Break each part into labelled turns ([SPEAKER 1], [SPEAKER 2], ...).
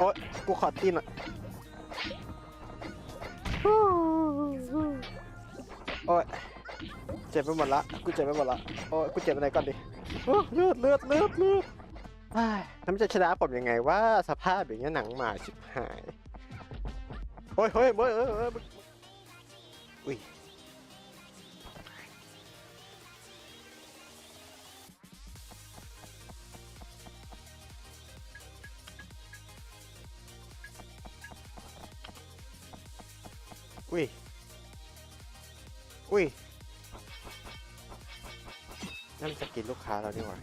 [SPEAKER 1] โอ๊ยกูขอตีนอะโอ๊ยเจ็บไปหมดละ กูเจ็บไปหมดละ โอ๊ยกูเจ็บไปไหนก่อนดิเลือดเลือดเลือดเลือดเฮ้ยแล้วมันจะชนะผมยังไงว่าสภาพอย่างเงี้ยหนังหมาชิบหาย โอ้ยเฮ้ยเฮ้ยเออเอออุ้ย อุ้ย อุ้ยนั่นสกินลูกค้าเราดีกว่า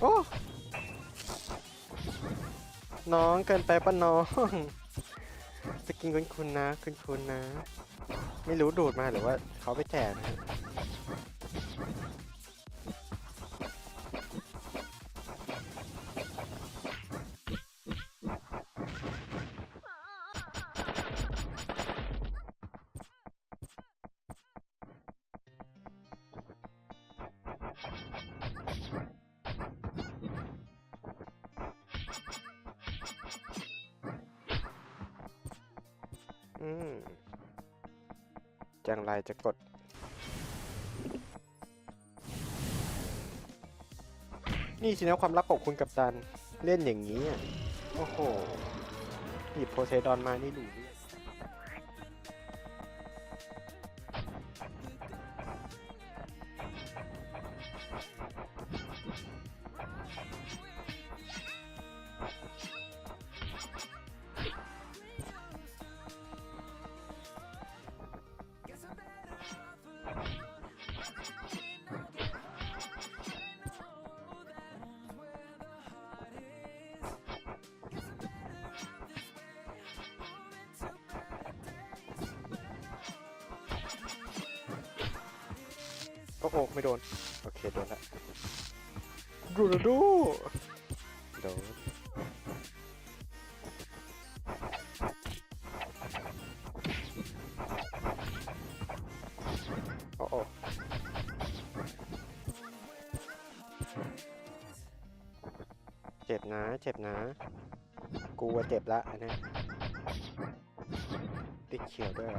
[SPEAKER 1] โอ้น้องเกินไปปะน้องสกินคุณคุณนะคุณคุณนะ ไม่รู้ดูดมาหรือว่าเขาไปแจกนะ อย่างไรจะกด นี่สินะความลับของคุณกับตัน เล่นอย่างนี้อะโอ้โหหยิบโพเซดอนมานี่ดูเรื่อง อ้โห ไม่โดน โอเค โดนละดูดูดูโดนโอ้โหเจ็บนะ เจ็บนะ กูว่าเจ็บละอันนี้ติดเขียวด้วย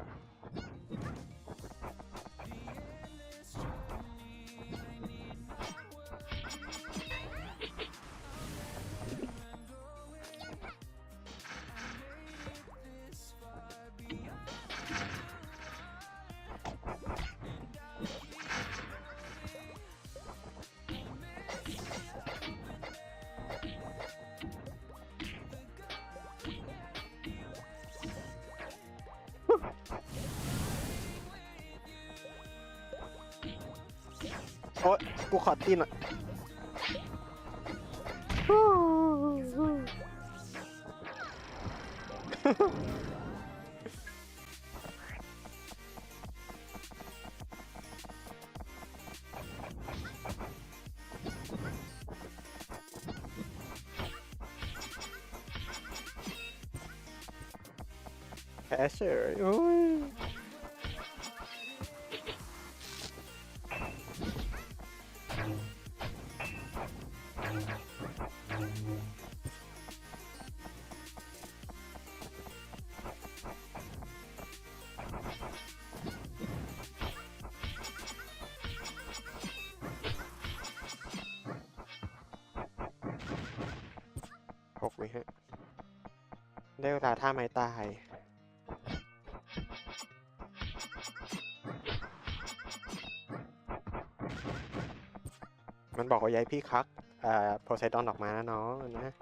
[SPEAKER 1] โอ๊ยกูขอตีนอะแพ้เฉยโอ้ย หมฮะ ได้เวลาท่าไม้ตาย มันบอกว่าย้ายพี่คัก อ่าโพไซดอนออกมานะน้องนะ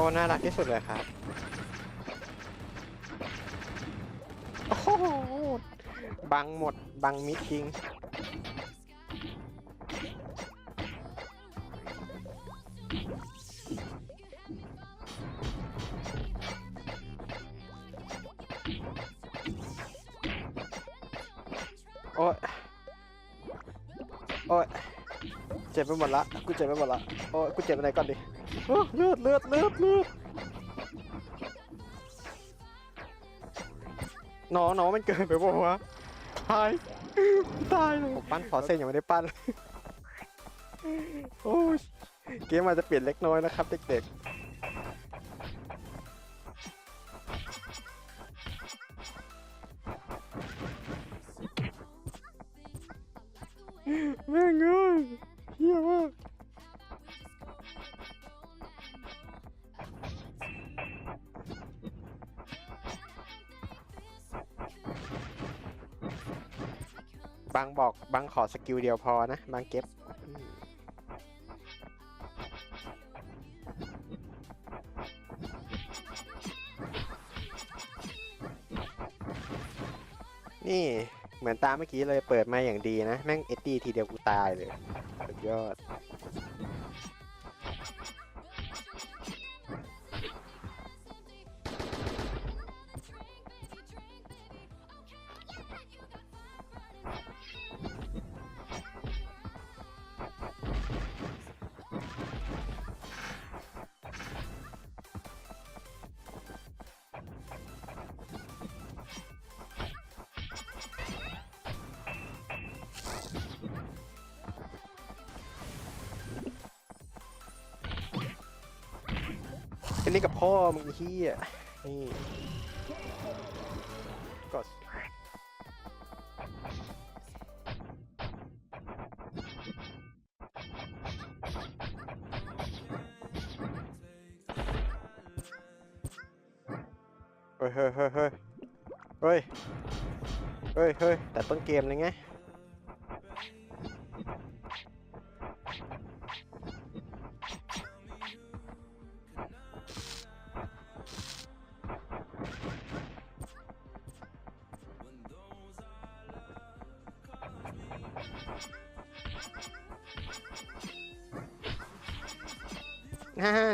[SPEAKER 1] เอ้าน่ารักที่สุดเลยครับ โอ้โห บังหมด บังมิดจริงโอ้ยโอ้ยเจ็บไปหมดละ กูเจ็บไปหมดละ โอ้ยกูเจ็บอะไรก่อนดิ เลือดเลือดเลือดเลือดน้องน้องมันเกินไปบอกว่าวะตายตายเลยผมปั้นขอเส้นยังไม่ได้ปั้นโอ้ยเกมอาจจะเปลี่ยนเล็กน้อยนะครับเด็กๆแม่งเอ้ยเฮียมากางบอกบางขอสกิลเดียวพอนะบางเก็บนี่เหมือนตามเมื่อกี้เลยเปิดมาอย่างดีนะ แม่งเอ็ดดี้ทีเดียวกูตายเลย สุดยอด อันนี้กับพ่อมึงไอ้เฮียนี่กดเฮ้ยเฮ้ยเฮ้ยเฮ้ยเฮ้ยเฮ้ยเฮ้ยแต่ต้นเกมเลยไง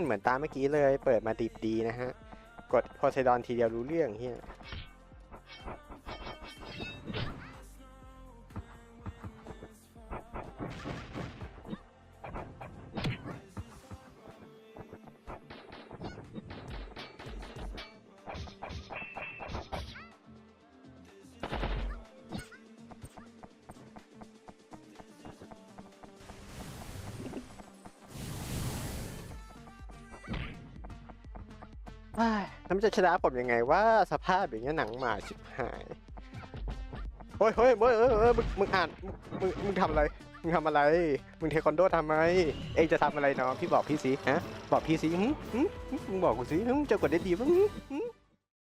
[SPEAKER 1] เหมือนตามเมื่อกี้เลย เปิดมาดิบดีนะฮะ กดโพไซดอนทีเดียวรู้เรื่องเฮีย แล้วมันจะชนะผมยังไงว่าสภาพอย่างเงี้ยหนังหมาชิบหายเฮ้ยเฮ้ยเฮ้ยเฮ้ยเฮ้ยมึงมึงอ่านมึงมึงทำอะไร มึงทำอะไร มึงเทควันโดทำไม เองจะทำอะไรน้องพี่บอกพี่สิฮะ บอกพี่สิหึหึหึมึงบอกกูสิหึมึงจะกดได้ดีมั้งหึหึ